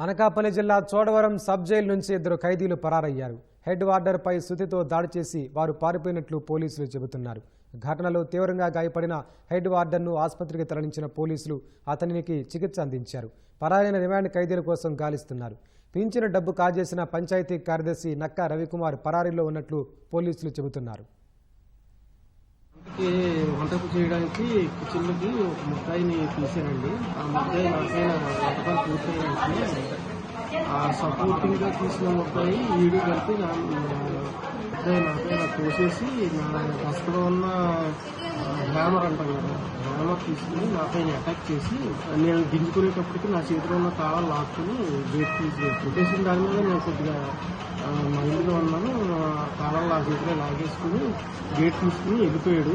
అనకాపల్లి జిల్లా Chodavaram sub jail నుంచి ఇద్దరు ఖైదీలు పరారయ్యారు. హెడ్ వార్డర్పై సుతితో దాడి చేసి వారు పారిపోయినట్లు పోలీసులు చెబుతున్నారు. ఘటనలో తీవ్రంగా గాయపడిన హెడ్ వార్డర్ను ఆసుపత్రికి తరలించిన పోలీసులు అతనికి చికిత్స అందించారు. పరారైన రిమాండ్ ఖైదీల కోసం గాలిస్తున్నారు. పింఛన డబ్బు కాజేసిన పంచాయతీ కార్యదర్శి నక్కా రవికుమార్ పరారీలో ఉన్నట్లు పోలీసులు చెబుతున్నారు. కి వంటకు చేయడానికి కిచెన్లోకి ఒక ముద్దాయిని తీసానండి ఆ ముద్దాయి నాకైనా వంటకం పూర్తయ్యానికి ఆ సపోర్టింగ్గా తీసిన ముద్దాయి ఈడు కలిపి నా ముద్దాయి నాకైనా కోసేసి నా దస్తలో ఉన్న హ్యామర్ అంటాం కదా. హ్యామర్ తీసుకుని నాపైన అటాక్ చేసి నేను దించుకునేటప్పటికి నా చేతిలో ఉన్న తాళాలు లాక్కుని గేట్ తీసి కొట్టేసిన దాని మీద నేను కొద్దిగా మైండ్గా ఉన్నాను. తాళాలు నా చేతిలో లాగేసుకుని గేట్ తీసుకుని వెళ్ళిపోయాడు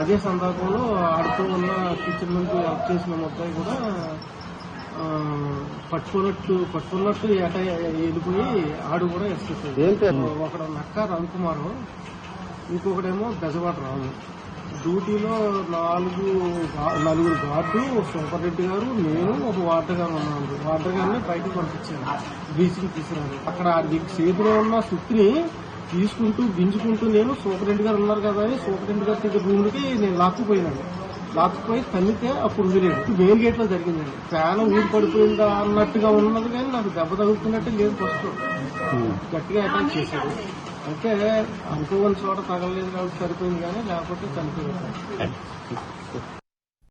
అదే సందర్భంలో ఆడుతూ ఉన్న కిచెన్ నుంచి ఆఫ్ చేసిన మొత్తం కూడా పట్టుకున్నట్టు పట్టుకున్నట్టు ఏట వెళ్ళిపోయి ఆడు కూడా ఎస్కేప్ ఒకడు నక్క రవికుమార్ ఇంకొకడేమో బెజవాడ రాము. డ్యూటీలో నాలుగు నలుగురు గార్డు సూపర్ రెడ్డి గారు నేను ఒక వార్డర్ గారు ఉన్నాను వార్డర్ గారిని బయటకు పంపించాను. బీచ్కి తీసుకురాను అక్కడ చేతిలో ఉన్న సుత్తిని తీసుకుంటూ గింజుకుంటూ నేను సూపర్ రెడ్డి గారు ఉన్నారు కదా అని సూపరింటెండెంట్ గారి దగ్గర రూమ్కి నేను లాక్కుపోయినాను. లాక్కుపోయి తన్నితే అప్పుడు వదిలేదు మెయిన్ గేట్లో జరిగిందండి. ఫ్యాన్ ఊరి పడిపోయిందా అన్నట్టుగా ఉన్నది కానీ నాకు దెబ్బ తగులుతున్నట్టు లేదు ఫస్ట్. గట్టిగా అటాక్ చేశాడు. అంటే అనుకోని చోట తగలలేదు కాబట్టి సరిపోయింది కానీ లేకపోతే చనిపోయింది